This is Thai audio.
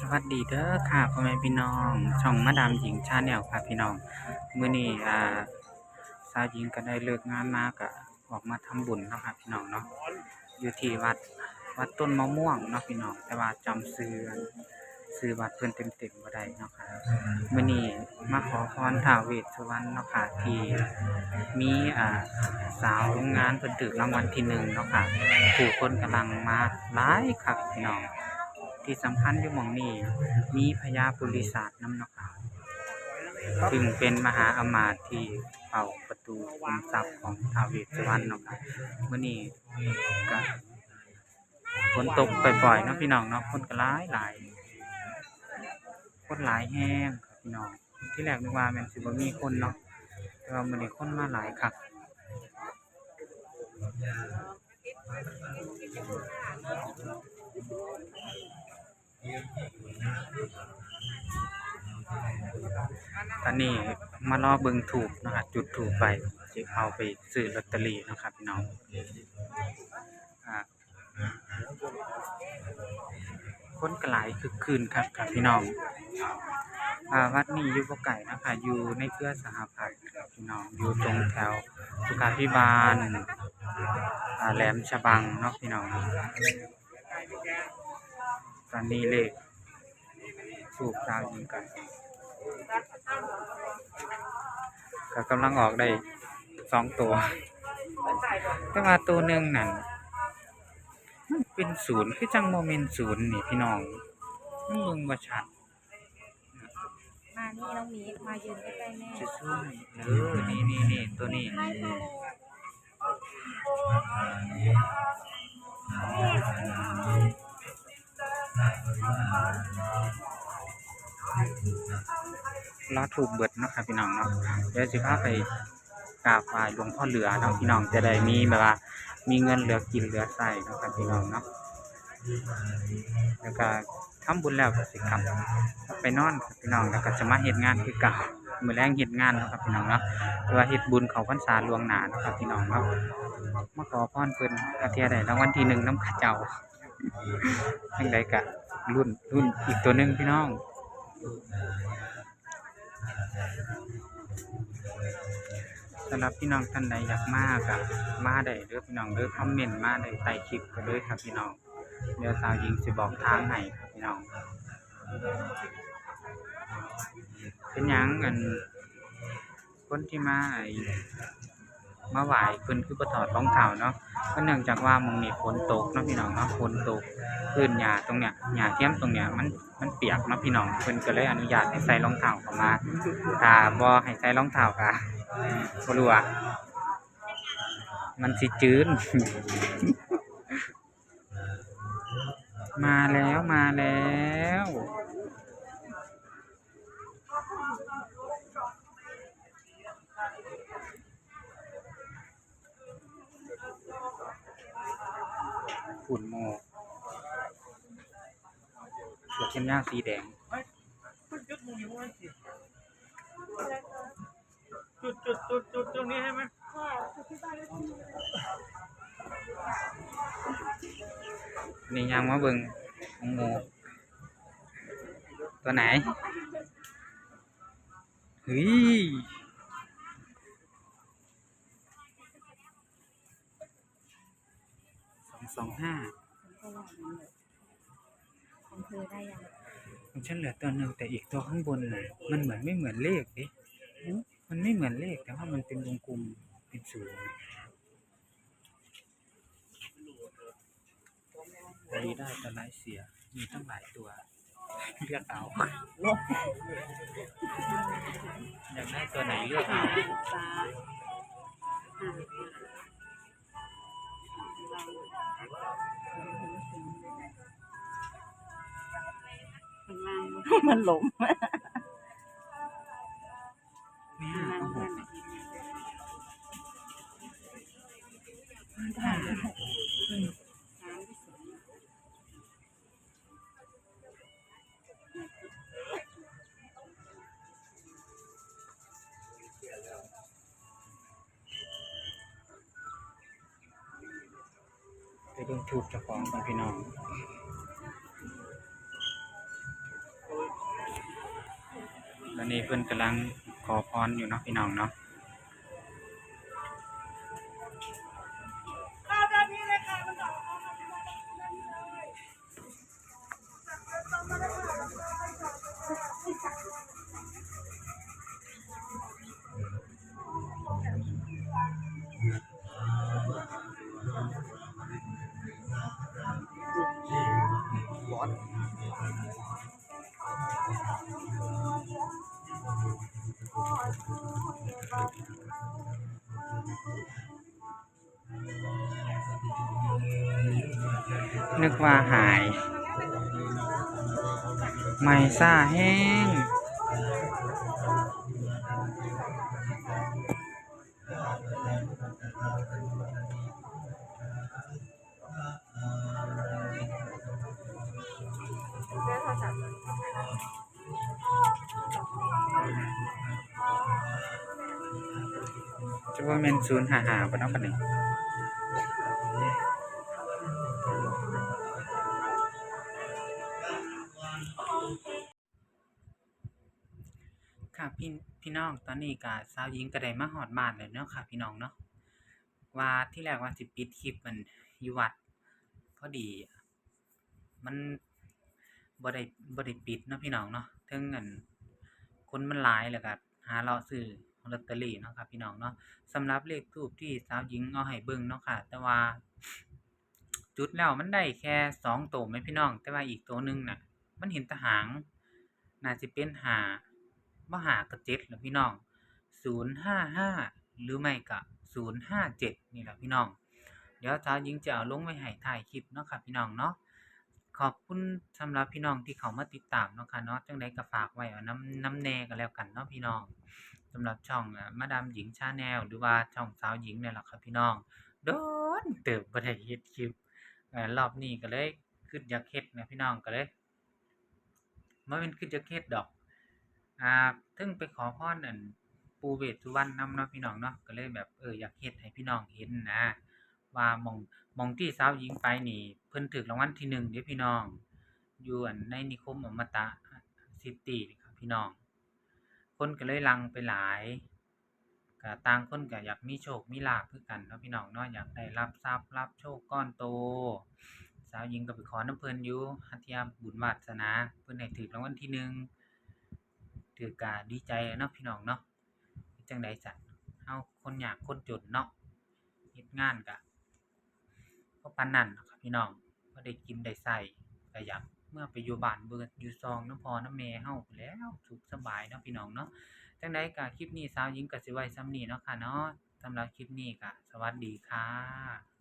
สวัสดีเด้อค่ะพ่อแม่พี่น้อง ช่องมาดามหญิงชาแนลค่ะพี่น้องมื้อนี้อ่าสาวหญิงก็ได้เลิกงานมาก็ออกมาทำบุญเนาะค่ะพี่น้องเนาะอยู่ที่วัดวัดต้นมะม่วงเนาะพี่น้องแต่ว่าจำชื่อชื่อวัดเพิ่นเต็มๆบ่ได้เนาะค่ะมื้อนี้มาขอพรท้าวเวสสุวรรณเนาะค่ะที่มีอ่าสาวโรงงานเพิ่นถูกรางวัลที่หนึ่งเนาะค่ะผู้คนกำลังมาหลายคักพี่น้อง ที่สำคัญอยู่หม่องนี้มีพญาปุริศาสตร์นำเนาะค่ะซึ่งเป็นมหาอมาตย์ที่เป่าประตูคุมทรัพย์ของท้าวเวสสุวรรณเนาะค่ะมื้อนี้ก็ฝนตกปล่อยๆเนาะพี่น้องเนาะคนก็หลายหลายคนหลายแห้งครับพี่น้องที่แรกนึกว่าแม่นสิบ่มีคนเนาะแต่ว่ามื้อนี้คนมาหลายคัก ตอนนี้มารอเบิงถูกนะครับจุดถูกไปสิเอาไปซื้อลอตเตอรี่นะครับพี่น้องอ่าคนกลายคึกคืนครับครับพี่น้องอวัดนี้อยู่บ่ไก่นะคะอยู่ในเครือสหพัฒน์ครับพี่น้องอยู่ตรงแถวสุขาภิบาลแหลมฉบังเนาะพี่น้อง ตอนนี้เลขถูกดาวยิงกันก็กำลังออกได้สองตัว แต่ว่าตัวหนึ่งนั่นมันเป็นศูนย์คือจังโมเมนต์ศูนย์นี่พี่น้องมันเบิ่งบ่ชัดมานี่น้องหมีมายืนใกล้ๆแม่จะช่วยเออนี่นี่นี่ตัวนี้ ลาถูกเบิดนะครับพี่น้องเนาะเดี๋ยวสิพาไปกราบไหว้หลวงพ่อเหลือเนาะพี่น้องจะได้มีแบบว่า มีเงินเหลือกินเหลือใช้เนะครับพี่น้องเนาะแล้วก็ทำบุญแล้วก็สิกลับไปนอนครับพี่น้องแล้วก็จะมาเฮ็ดงานคือเก่ามือแรงเฮ็ดงานนะครับพี่น้องเนาะแต่ว่าเฮ็ดบุญเขาพรรษาลวงหนานะครับพี่น้องเนาะมาขอพรเพิ่นกะเทียได้รางวัลที่หนึ่งน้ำขาเจ้าจังไดก็รุ่นรุ่นอีกตัวหนึ่งพี่น้อง สำหรับพี่น้องท่านใดอยากมาก็มาได้เด้อพี่น้องเด้อคอมเมนต์มาได้ใต้คลิปก็เลยครับพี่น้องเดี๋ยวสาวหญิงสิบอกทางให้ครับพี่น้อง เป็นหยังกันคนที่มาไอ้มาไหว้เพิ่นคือบ่ถอดรองเท้าเนาะก็เนื่องจากว่ามึงนี่ฝนตกเนาะพี่น้องเนาะฝนตกพื้นหญ้าตรงเนี้ยหญ้าเทียมตรงเนี้ยมันมันเปียกเนาะพี่น้องเพิ่นก็เลยอนุญาตให้ใส่รองเท้าเข้ามาถ้าบ่ให้ใส่รองเท้าก็ บ่รู้อะมันสิจืน มาแล้วมาแล้วฝุ่นโมกเสือเข็มย่างสีแดง จุดจุดจุดจุดตรงนี้ใช่ไหมนี่ยังมาเบิ่งของโมกตัวไหนเฮ้ยสองสองห้าของเธอได้ยังของฉันเหลือตัวหนึ่งแต่อีกตัวข้างบนน่ะมันเหมือนไม่เหมือนเลขดิ มันไม่เหมือนเลขแต่ว่ามันเป็นวงกลมเป็นศูนย์อันนี้ได้ตัวไหนเสีย มีตั้งหลายตัวเลือกเอาอยากได้ตัวไหนเลือกเอามข้างล่างมันหลง เนี่ยนั่นเอาหกไปดูถูกเจ้าของกันพี่น้องนี้เพิ่นกำลัง อพรอยู่เนาะพี่น้องเนาะ นึกว่าหาย ไม่ซ่าแห้ง จะว่าแม่นศูนหาหาบ่เนาะกันนี่ พี่พี่น้องตอนนี้ก็สาวหญิงก็ได้มาฮอดบ้านแล้วเนาะค่ะ พี่น้องเนาะว่าที่แรกว่าสิปิดคลิปมันอยู่วัดพอดี มันบ่ได้บ่ได้ปิดเนาะพี่น้องเนาะถึงอันคนมันหลายแล้วก็หาเลาะซื้อลอตเตอรี่เนาะครับพี่น้องเนาะสำหรับเลขทูปที่สาวหญิงเอาให้เบิ่งเนาะค่ะ แต่ว่า จุดแล้วมันได้แค่สองตัวไหมพี่น้อง แต่ว่าอีกตัวหนึงน่ะ มันเห็นตะหางน่าสิเป็นหา บ่หากับเจ็ดแหละพี่น้องศูนย์ห้าห้าหรือไม่ก็ศูนย์ห้าเจ็ดนี่แหละพี่น้อง เดี๋ยวสาวหญิงจะเอาลงไว้ให้ถ่ายคลิปเนาะค่ะพี่น้องเนาะขอบคุณสำหรับพี่น้องที่เขามาติดตามเนาะค่ะเนาะจังไดก็ฝากไว้เอาน้ำน้ำแน่ก็แล้วกันเนาะพี่น้องสำหรับช่องมาดามหญิงชาแนลหรือว่าช่องสาวหญิงเนี่ยแหละครับพี่น้องโดนเติบบ่ได้เฮ็ดคลิปรอบนี้ก็เลยคิดอยาเฮ็ดนะพี่น้องก็เลยบ่แม่นคิดอยาเฮ็ดดอก อ่าถึงไปขอพรอันปูเวสสุวรรณนำเนาะพี่น้องเนาะก็เลยแบบเอออยากเฮ็ดให้พี่น้องเห็นนะว่ามองมองที่สาวหญิงไปนี่ เพิ่นถูกรางวัลที่หนึ่งเด้อพี่น้องอยู่อันในนิคมอมตะซิตี้ครับพี่น้อง คนก็เลยลังไปหลายก็ต่างคนก็อยากมีโชคมีลาภคือกันเนาะพี่น้องเนาะอยากได้รับทรัพย์รับโชคก้อนโต สาวหญิงก็ไปขอน้ำเพิ่นอยู่หัตถยาบุญวาสนาเพิ่นให้ถูกรางวัลที่หนึ่ง ถือก็ดีใจเนาะพี่น้องเนาะจังได๋ซะเฮาคนอยากคนจนเนาะเฮ็ดงานก็เพราะปานนั้นนะครับพี่น้องบ่ได้กินได้ใช้ก็อยากเมื่อไปอยู่บ้านเบิดอยู่ซองน้ำพอน้ำแม่เฮาแล้วสุขสบายเนาะพี่น้องเนาะจังไดก็คลิปนี้สาวหญิงก็สิไว้ส่ำนี้เนาะค่ะเนาะสำหรับคลิปนี้ก็สวัสดีค่ะ